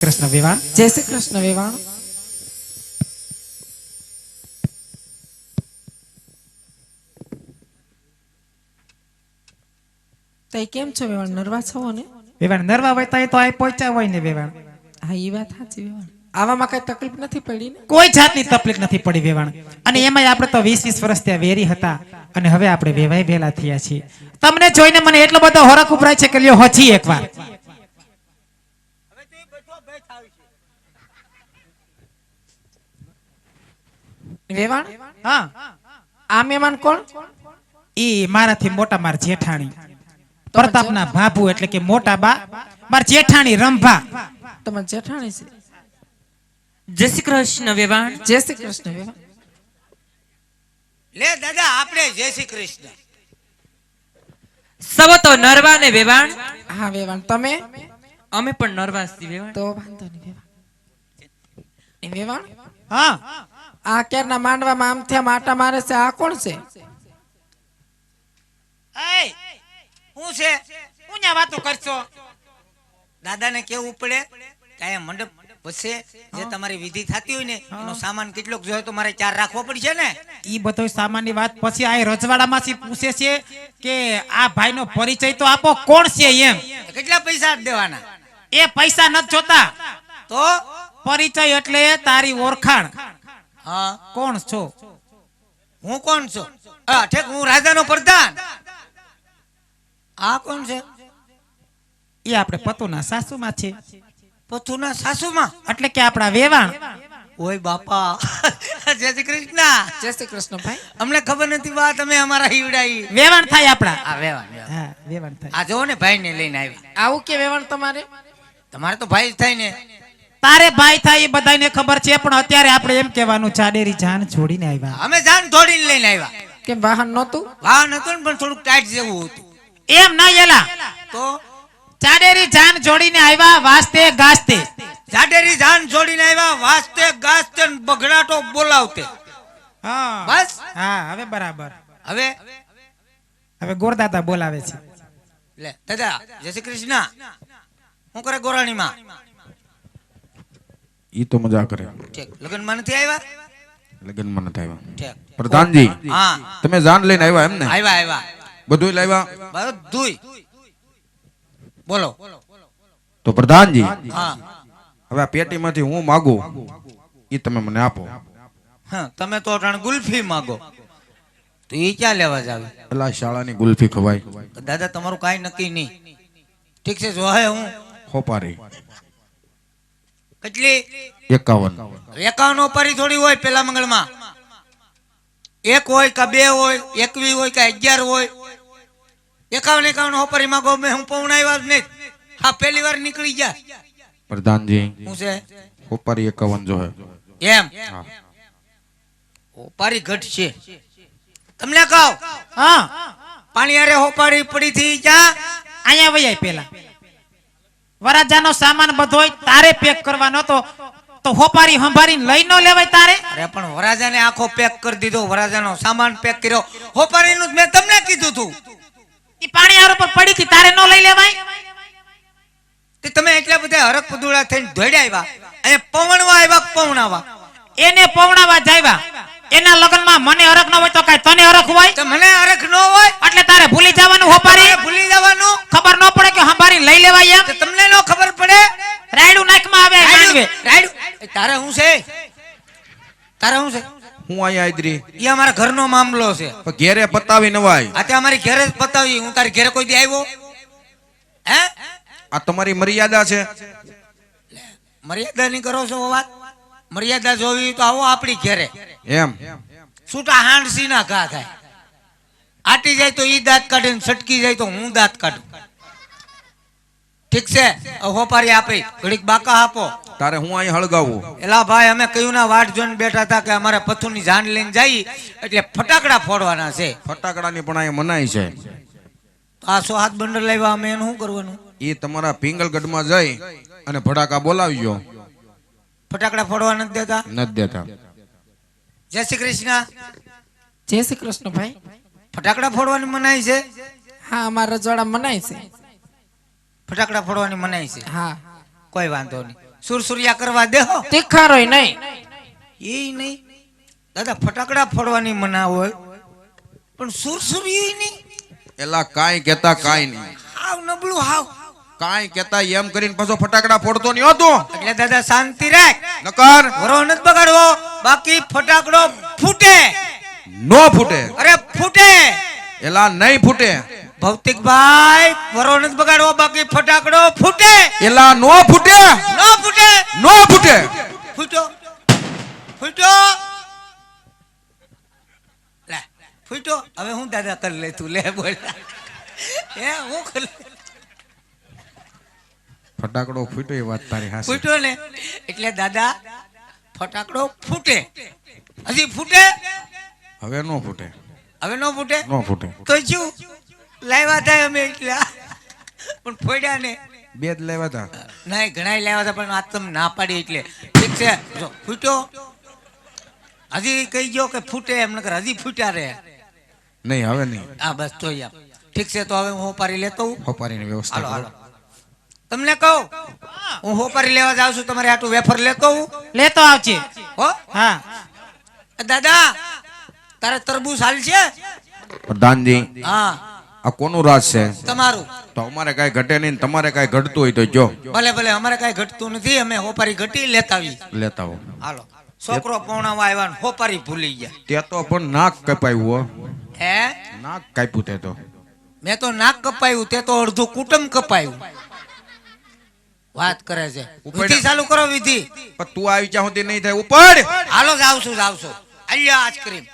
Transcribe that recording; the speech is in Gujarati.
કૃષ્ણ વિવાહ જય શ્રી કૃષ્ણ વેવાણ તઈ કેમ છો વેવાણ? નરવા છો ને? વેવાણ નરવા હોય તો એ તો આ પહોંચ્યા હોય ને વેવાણ. હા એ વાત સાચી વેવાણ. આવામાં કઈ તકલીફ નથી પડી ને? કોઈ જાતની તકલીફ નથી પડી વેવાણ. અને એમાંય આપણે તો વીસ વીસ વર્ષ ત્યાં વેરી હતા. અને હવે આપણે વેવાય ભેલા થયા છીએ. તમને જોઈને મને એટલો બધો હોરખ ઉભરાય છે કે લ્યો હજી એકવાર. વેવાણ હા. આ મહેમાન કોણ? ઈ મારાથી મોટા માર જેઠાણી. પ્રતાપના ભાભુ એટલે કે મોટા બા માર જેઠાણી રંભા. તમાર જેઠાણી છે? જય શ્રી કૃષ્ણ વેવાણ. જય શ્રી કૃષ્ણ વેવાણ. લે દાદા આપણે જય શ્રી કૃષ્ણ. સવ તો નરવા ને વેવાણ. હા વેવાણ. તમે? અમે પણ નરવા છીએ વેવાણ. તો વાંધો નહીં વેવાણ. એ વેવાણ? હા. આ ક્યારના માંડવામાં આમ થયા માટા મારે છે. આ કોણ છે? શું છે? હું ન્યા વાતો કરશો? દાદાને કેવું પડે? કાય મંડપ વસે જે તમારી વિધિ થતી હોય ને એનો સામાન કેટલોક જોઈએ તો મારે ચાર રાખવો પડશે ને? ઈ બધો સામાનની વાત પછી આ રજવાડામાંથી પૂછે છે કે આ ભાઈનો પરિચય તો આપો કોણ છે એમ? કેટલા પૈસા દેવાના? એ પૈસા નથી જોતા. તો? પરિચય એટલે તારી ઓળખાણ. હા કોણ છો? હું કોણ છું? હા ઠીક હું રાજાનો પ્રધાન. આ કોણ છે? એ આપણે પતુના સાસુમાં છે. પથુના સાસુમાં? એટલે કે આપણા વેવાણ. ઓય બાપા. જય શ્રી કૃષ્ણ. જય શ્રી કૃષ્ણ ભાઈ. અમને ખબર નથી બા તમે અમારા હીવડાઈ. વેવાણ થાય આપણા. આ વેવાણ. હા વેવાણ થાય. આ જો ને ભાઈ ને લઈને આવ્યા આવું કે વેવાણ તમારે? તમારે તો ભાઈ જ થાય ને. તારે ભાઈ થાય એ બધાને ખબર છે પણ અત્યારે આપણે એમ કહેવાનું ચાડેરી જાન છોડીને આવ્યા. અમે જાન છોડીને લઈને આવ્યા. કે વાહન નહોતું? વાહન હતું ને પણ થોડુંક ટાઈટ જેવું હતું. એમ ના એલા તો? ચાડેરી જાન જોડીને આવ્યા વાસ્તે ગાસ્તે. ચાડેરી જાન જોડીને આવ્યા વાસ્તે ગાસ્તે બગડાટો બોલાવતે. હા. બસ? હા હવે બરાબર. હવે? હવે ગોરદાતા બોલાવે છે. લે દાદા જય શ્રી કૃષ્ણ. હું કરે ગોરાણીમાં? ઈ તો મજા કરે. ઠીક. લગ્નમાં નથી આવ્યા? લગ્નમાં નથી આવ્યા. પ્રધાનજી હા. તમે જાન લઈને આવ્યા એમ ને આવ્યા આવ્યા. બધું લાવ્યા? બધું બોલો. તો પ્રધાનજી હા. હવે આ પેટીમાંથી હું માગું ઈ તમે મને આપો. હા તમે તો અટાણ ગુલ્ફી માગો. તો એ ક્યાં લેવા જાવે? પેલા શાળાની ગુલ્ફી ખવાય. દાદા તમારું કાંઈ નક્કી નહીં. ઠીક છે જો હે હું ખોપારી કેટલી? એકાવન. એકાવન ઓપારી થોડી હોય પેલા મંગળમાં. એક હોય કે બે હોય એકવી હોય કે અગિયાર હોય. એકાવન એકાવન ઓપારી માંગો મેં હું પૌણાવ્યા જ નહીં. હા પહેલી વાર નીકળી જા પ્રધાનજી હું છે? ખોપારી એકાવન જો એમ? હોપારી ઓપારી ઘટ છે. તમને કહો? હા. પાણી અરે હોપારી પડી થી જા. અહીંયા વૈયા પેલા વરાજાનો સામાન બધો તારે પેક કરવાનો તો તો હોપારી હંભારી લઈ ન લેવાય તારે. અરે પણ વરાજાને આખો પેક કરી દીધો વરાજાનો સામાન પેક કર્યો. હોપારીનું મેં તમને કીધું તું. એ પાણી આરો પર પડી હતી તારે ન લઈ લેવાય. તે તમે એટલા બધા હરક પદુડા થઈને દોડ્યા આવ્યા. અને પવણવા આવ્યા પવણાવા? એને પવણાવા જાયવા એના લગ્નમાં મને હરખ ન હોય તો કાંઈ તને હરખ હોય? તો મને હરખ ન હોય? એટલે તારે ભૂલી જવાનું હોપારી. ભૂલી જવાનું? ખબર ન પડે કે હંભારી લઈ લેવાય એમ. પડે રાયડું નાકમાં આવે માંડવે રાયડું? તારે હું છે? તારે હું છે? હું અહીંયા આદરી એ અમારા ઘરનો મામલો છે. ઘેરે પતાવી નવાય આ તે અમારી ઘરે જ બતાવી હું તારી ઘરે કોઈ દી આવ્યો? હે? આ તમારી મર્યાદા છે. મર્યાદા ની કરો છો વાત? મર્યાદા જોવી તો આવો આપણી ઘરે. એમ. છૂટા હાંડસી ના ઘા થાય. આટી જાય તો ઈ દાંત કાઢે ને છટકી જાય તો હું દાંત કાઢું. ઠીક છે? હોપારી આપી. ઘડીક બાકા આપો. તારે હું અહીં હળગાવું? એલા ભાઈ અમે કયું ના વાટ જોઈને બેઠા હતા કે અમારે પથ્થુની જાન લઈને જઈ એટલે ફટાકડા ફોડવાના છે. ફટાકડાની પણ અહીંયા મનાય છે. આ સો હાથ બંડર લાવ્યા? અમે એનું શું કરવાનું? એ તમારા પિંગલગઢમાં જઈ અને ફટાકા બોલાવ્યો ફટાકડા ફોડવા નથી દેતા? નથી દેતા. જય શ્રી કૃષ્ણ. જય શ્રી કૃષ્ણ ભાઈ. ફટાકડા ફોડવાની મનાય છે? હા અમારા રજવાડા મનાય છે. ફટાકડા ફોડવાની મનાઈ છે. હા. કોઈ વાંધો નહીં. સુરસુરિયા કરવા દેહો તીખારો નહીં. એ નહીં. દાદા ફટાકડા ફોડવાની મના હોય. પણ સુરસુરિયું નહીં. એલા કાંઈ કેતા કાંઈ નહીં. હાવ નબળું હાવ. કાંઈ કેતા એમ કરીને પાછો ફટાકડા ફોડતો નહીં હતો એટલે દાદા શાંતિ રાખ. નકર. વરો નથી બગાડવો. બાકી ફટાકડો ફૂટે. નો ફૂટે. અરે ફૂટે. એલા નહીં ફૂટે. ભૌતિકભાઈ વરો નથી બગાડવો બાકી ફટાકડો ફૂટે. એલા નો ફૂટે? ન ફૂટે. નો ફૂટે? ફૂટો ફૂટો લે ફૂટો હવે હું દાદા કરી લે તું લે બોલ. એ હું કરી? ફટાકડો ફૂટો એ વાત તારી હાસી ફૂટો ને? એટલે દાદા ફટાકડો ફૂટે. હજી ફૂટે? હવે નો ફૂટે. હવે ન ફૂટે? નો ફૂટે. તો શું? લાવ્યા હતા અમે એટલા. પણ ફોડ્યા ને બે જ લેવા હતા. ના ઘણા લાવ્યા હતા પણ આ તમે ના પાડી એટલે. ઠીક છે જો ફૂટ્યો. હજી કહી ગયો કે ફૂટે એમ નકર હજી ફૂટ્યા રે નહીં હવે નહીં. હા બસ તો યાર. ઠીક છે તો હવે હું હોપારી લેતો હું હોપારીની વ્યવસ્થા હાલો હાલો. તમને કહું? હું હોપારી લેવા જાઉં છું તમારે આટલું વેફર લેતો હું લેતો આવજે. હો? હા. દાદા તારે તરબૂચ હાલ છે? પ્રધાનજી. હા. આ કોનું રાજ છે? તમારું. તો અમારે કઈ ઘટે નહીં તમારે કઈ ઘટતું હોય તો જો. ભલે ભલે અમારે કઈ ઘટતું નથી અમે હોપારી ઘટી લેતા આવી લેતા હો. હાલો. છોકરો પૌણામાં આવ્યા હોપારી ભૂલી ગયા. તે તો પણ નાક કપાયું હો. નાક કાપ્યું તે તો. મેં તો નાક કપાયું તે તો અડધું કુટુંબ કપાયું. વાત કરે છે. વિધિ ચાલુ કરો વિધિ. પણ તું આવી જા સુધી નહીં થાય ઉપર હાલો જાવ છું જાવ છું. અલ્યા આઈસ્ક્રીમ.